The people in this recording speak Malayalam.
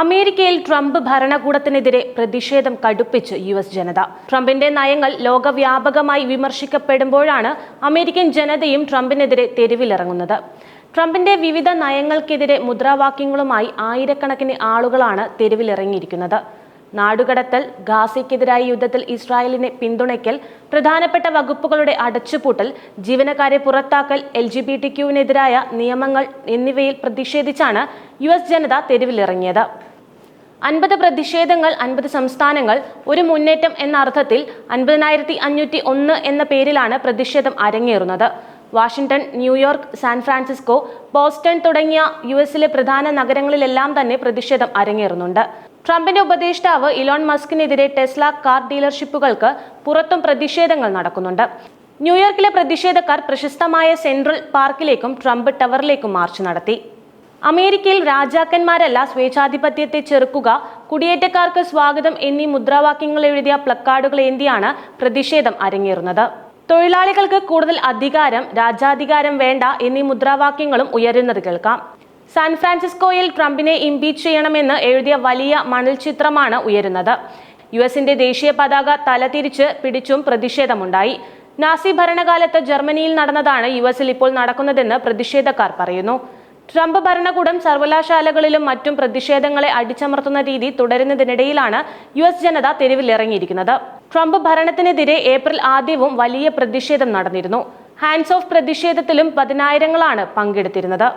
അമേരിക്കയിൽ ട്രംപ് ഭരണകൂടത്തിനെതിരെ പ്രതിഷേധം കടുപ്പിച്ച് യു എസ് ജനത. ട്രംപിന്റെ നയങ്ങൾ ലോകവ്യാപകമായി വിമർശിക്കപ്പെടുമ്പോഴാണ് അമേരിക്കൻ ജനതയും ട്രംപിനെതിരെ തെരുവിലിറങ്ങുന്നത്. ട്രംപിന്റെ വിവിധ നയങ്ങൾക്കെതിരെ മുദ്രാവാക്യങ്ങളുമായി ആയിരക്കണക്കിന് ആളുകളാണ് തെരുവിലിറങ്ങിയിരിക്കുന്നത്. നാടുകടത്തൽ ഗാസയ്ക്കെതിരായ യുദ്ധത്തിൽ ഇസ്രായേലിനെ പിന്തുണയ്ക്കൽ പ്രധാനപ്പെട്ട വകുപ്പുകളുടെ അടച്ചുപൂട്ടൽ ജീവനക്കാരെ പുറത്താക്കൽ എൽ ജി ബി ടി ക്യുവിനെതിരായ നിയമങ്ങൾ എന്നിവയിൽ പ്രതിഷേധിച്ചാണ് യു എസ് ജനത തെരുവിലിറങ്ങിയത്. അൻപത് പ്രതിഷേധങ്ങൾ അൻപത് സംസ്ഥാനങ്ങൾ ഒരു മുന്നേറ്റം എന്ന അർത്ഥത്തിൽ അൻപതിനായിരത്തി അഞ്ഞൂറ്റി ഒന്ന് എന്ന പേരിലാണ് പ്രതിഷേധം അരങ്ങേറുന്നത്. Washington New York San Francisco Boston തുടങ്ങിയ യു എസിലെ പ്രധാന നഗരങ്ങളിലെല്ലാം തന്നെ പ്രതിഷേധം അരങ്ങേറുന്നുണ്ട്. ട്രംപിന്റെ ഉപദേഷ്ടാവ് ഇലോൺ മസ്കിനെതിരെ ടെസ്ല കാർ ഡീലർഷിപ്പുകൾക്ക് പുറത്തും പ്രതിഷേധങ്ങൾ നടക്കുന്നുണ്ട്. ന്യൂയോർക്കിലെ പ്രതിഷേധക്കാർ പ്രശസ്തമായ സെൻട്രൽ പാർക്കിലേക്കും ട്രംപ് ടവറിലേക്കും മാർച്ച് നടത്തി. അമേരിക്കയിൽ രാജാക്കന്മാരല്ല സ്വേച്ഛാധിപത്യത്തെ ചെറുക്കുക കുടിയേറ്റക്കാർക്ക് സ്വാഗതം എന്നീ മുദ്രാവാക്യങ്ങൾ എഴുതിയ പ്ലക്കാർഡുകൾ ഏന്തിയാണ് പ്രതിഷേധം അരങ്ങേറുന്നത്. തൊഴിലാളികൾക്ക് കൂടുതൽ അധികാരം രാജാധികാരം വേണ്ട എന്നീ മുദ്രാവാക്യങ്ങളും ഉയരുന്നത് കേൾക്കാം. സാൻ ഫ്രാൻസിസ്കോയിൽ ട്രംപിനെ ഇംപീച്ച് ചെയ്യണമെന്ന് എഴുതിയ വലിയ മണൽ ചിത്രമാണ് ഉയരുന്നത്. യു എസിന്റെ ദേശീയ പതാക തലതിരിച്ച് പിടിച്ചും പ്രതിഷേധമുണ്ടായി. നാസി ഭരണകാലത്ത് ജർമ്മനിയിൽ നടന്നതാണ് യു എസിൽ ഇപ്പോൾ നടക്കുന്നതെന്ന് പ്രതിഷേധക്കാർ പറയുന്നു. ട്രംപ് ഭരണകൂടം സർവകലാശാലകളിലും മറ്റും പ്രതിഷേധങ്ങളെ അടിച്ചമർത്തുന്ന രീതി തുടരുന്നതിനിടയിലാണ് യു എസ് ജനത തെരുവിലിറങ്ങിയിരിക്കുന്നത്. ട്രംപ് ഭരണത്തിനെതിരെ ഏപ്രിൽ ആദ്യവും വലിയ പ്രതിഷേധം നടന്നിരുന്നു. ഹാൻഡ്സ് ഓഫ് പ്രതിഷേധത്തിലും പതിനായിരങ്ങളാണ് പങ്കെടുത്തിരുന്നത്.